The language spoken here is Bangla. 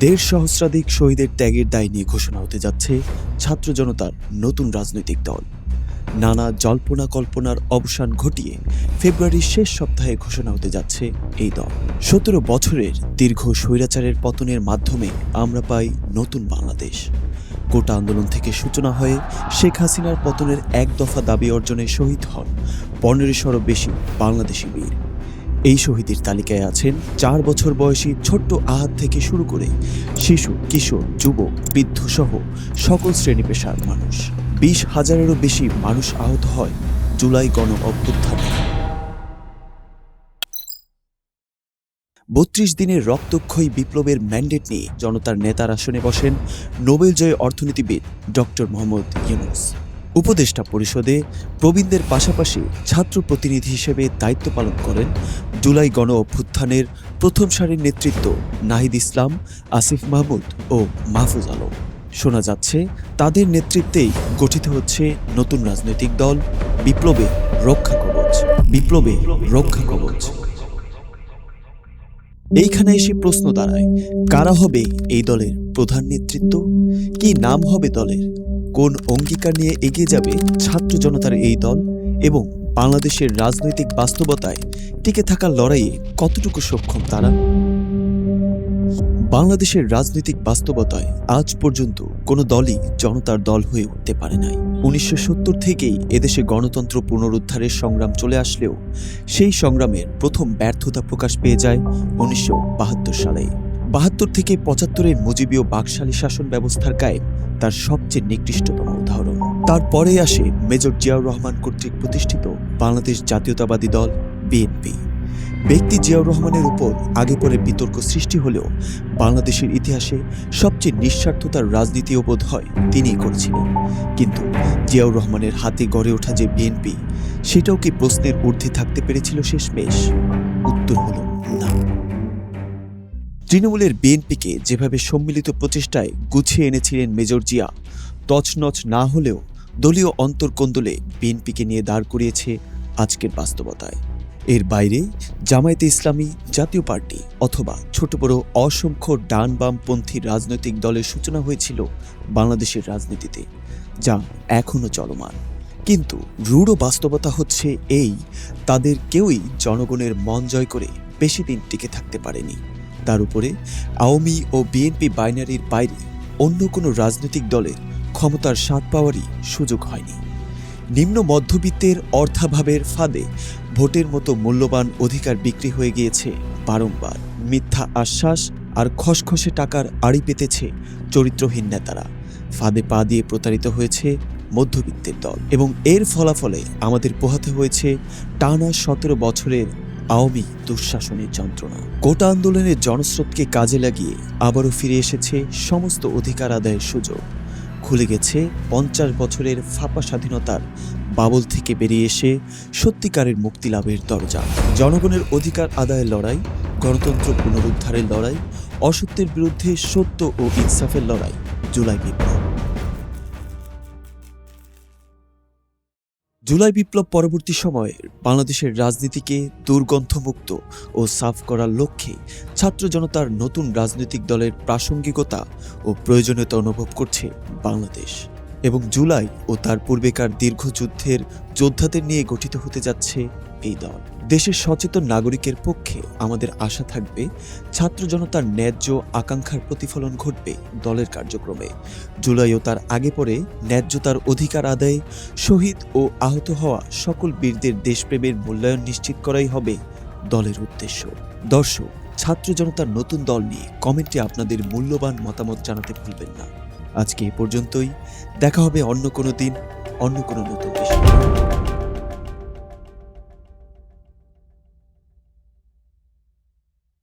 দেড় সহস্রাধিক শহীদের ত্যাগের দায় নিয়ে ঘোষণা হতে যাচ্ছে ছাত্র জনতার নতুন রাজনৈতিক দল। নানা জল্পনা কল্পনার অবসান ঘটিয়ে ফেব্রুয়ারির শেষ সপ্তাহে ঘোষণা হতে যাচ্ছে এই দল। সতেরো বছরের দীর্ঘ স্বৈরাচারের পতনের মাধ্যমে আমরা পাই নতুন বাংলাদেশ। কোটা আন্দোলন থেকে সূচনা হয়ে শেখ হাসিনার পতনের এক দফা দাবি অর্জনে শহীদ হন পনেরোশোরও বেশি বাংলাদেশি বীর। এই শহীদের তালিকায় আছেন চার বছর বয়সী ছোট্ট আহাত থেকে শুরু করে শিশু, কিশোর, যুবক, বৃদ্ধ সহ সকল শ্রেণি পেশার মানুষ। বিশ হাজারেরও বেশি মানুষ আহত হয় জুলাই গণ অভ্যুত্থানে। বত্রিশ দিনের রক্তক্ষয়ী বিপ্লবের ম্যান্ডেট নিয়ে জনতার নেতার আসনে বসেন নোবেল জয়ী অর্থনীতিবিদ ডক্টর মোহাম্মদ ইউনুস। উপদেষ্টা পরিষদে প্রবীণদের পাশাপাশি ছাত্র প্রতিনিধি হিসেবে দায়িত্ব পালন করেন জুলাই গণ অভ্যুত্থানের প্রথম সারির নেতৃত্ব নাহিদ ইসলাম, আসিফ মাহমুদ ও মাহফুজ আলম। শোনা যাচ্ছে, তাদের নেতৃত্বেই গঠিত হচ্ছে নতুন রাজনৈতিক দল, বিপ্লবে রক্ষা কবচ। বিপ্লবে রক্ষা কবচ। এইখানে এসে প্রশ্ন দাঁড়ায়, কারা হবে এই দলের প্রধান নেতৃত্ব? কি নাম হবে দলের? কোন অঙ্গীকার নিয়ে এগিয়ে যাবে ছাত্র জনতার এই দল? এবং বাংলাদেশের রাজনৈতিক বাস্তবতায় টিকে থাকার লড়াইয়ে কতটুকু সক্ষম তারা? বাংলাদেশের রাজনৈতিক বাস্তবতায় আজ পর্যন্ত কোনো দলই জনতার দল হয়ে উঠতে পারে নাই। উনিশশো সত্তর থেকেই এদেশে গণতন্ত্র পুনরুদ্ধারের সংগ্রাম চলে আসলেও সেই সংগ্রামের প্রথম ব্যর্থতা প্রকাশ পেয়ে যায় উনিশশো বাহাত্তর সালে। বাহাত্তর থেকে পঁচাত্তরের মুজিবীয় বাকশালী শাসন ব্যবস্থার গায়ে তার সবচেয়ে নিকৃষ্টতম উদাহরণ। তারপরে আসে মেজর জিয়াউর রহমান কর্তৃক প্রতিষ্ঠিত বাংলাদেশ জাতীয়তাবাদী দল বিএনপি। ব্যক্তি জিয়াউর রহমানের উপর আগে পরে বিতর্ক সৃষ্টি হলেও বাংলাদেশের ইতিহাসে সবচেয়ে নিঃস্বার্থতার রাজনীতিও বোধ হয় তিনিই করেছিলেন। কিন্তু জিয়াউর রহমানের হাতে গড়ে ওঠা যে বিএনপি, সেটাও কি প্রশ্নের ঊর্ধ্বে থাকতে পেরেছিল শেষমেশ? উত্তর হল না। তৃণমূলের বিএনপিকে যেভাবে সম্মিলিত প্রচেষ্টায় গুছিয়ে এনেছিলেন মেজর জিয়া, তছনছ না হলেও দলীয় অন্তর্কন্দলে বিএনপিকে নিয়ে দাঁড় করিয়েছে আজকের বাস্তবতায়। এর বাইরে জামায়াতে ইসলামী জাতীয় পার্টি অথবা ছোট বড় অসংখ্য ডান বামপন্থী রাজনৈতিক দলের সূচনা হয়েছিল বাংলাদেশের রাজনীতিতে, যা এখনও চলমান। কিন্তু রূঢ় বাস্তবতা হচ্ছে এই, তাদের কেউই জনগণের মন জয় করে বেশি দিন টিকে থাকতে পারেনি। তার উপরে আওয়ামী ও বিএনপি বাইনারির বাইরে অন্য কোনো রাজনৈতিক দলের ক্ষমতার স্বাদ পাওয়ারই সুযোগ হয়নি। নিম্ন মধ্যবিত্তের অর্থাভাবের ফাঁদে ভোটের মতো মূল্যবান অধিকার বিক্রি হয়ে গিয়েছে বারংবার। মিথ্যা আশ্বাস আর খসখসে টাকার আড়ি পেতেছে চরিত্রহীন নেতারা। ফাঁদে পা দিয়ে প্রতারিত হয়েছে মধ্যবিত্তের দল এবং এর ফলাফলে আমাদের পোহাতে হয়েছে টানা সতেরো বছরের আওয়ামী দুঃশাসনের যন্ত্রণা। কোটা আন্দোলনের জনস্রোতকে কাজে লাগিয়ে আবারও ফিরে এসেছে সমস্ত অধিকার আদায়ের সুযোগ। খুলে গেছে পঞ্চাশ বছরের ফাঁপা স্বাধীনতার বাবল থেকে বেরিয়ে এসে সত্যিকারের মুক্তি লাভের দরজা। জনগণের অধিকার আদায়ের লড়াই, গণতন্ত্র পুনরুদ্ধারের লড়াই, অসত্যের বিরুদ্ধে সত্য ও ইনসাফের লড়াই, জুলাই বিপ্লব। জুলাই বিপ্লব পরবর্তী সময়ে বাংলাদেশের রাজনীতিকে দুর্গন্ধমুক্ত ও সাফ করার লক্ষ্যে ছাত্র জনতার নতুন রাজনৈতিক দলের প্রাসঙ্গিকতা ও প্রয়োজনীয়তা অনুভব করছে বাংলাদেশ। এবং জুলাই ও তার পূর্বেকার দীর্ঘ যুদ্ধের যোদ্ধাদের নিয়ে গঠিত হতে যাচ্ছে এই দল। দেশের সচেতন নাগরিকের পক্ষে আমাদের আশা থাকবে, ছাত্র জনতার ন্যায্য আকাঙ্ক্ষার প্রতিফলন ঘটবে দলের কার্যক্রমে। জুলাই ও তার আগে পরে ন্যায্যতার অধিকার আদায়ে শহীদ ও আহত হওয়া সকল বীরদের দেশপ্রেমের মূল্যায়ন নিশ্চিত করাই হবে দলের উদ্দেশ্য। দর্শক, ছাত্র জনতার নতুন দল নিয়ে কমেন্টে আপনাদের মূল্যবান মতামত জানাতে ভুলবেন না। আজকে এ পর্যন্তই। দেখা হবে অন্য কোনো দিন, অন্য কোনো নতুন বিষয়।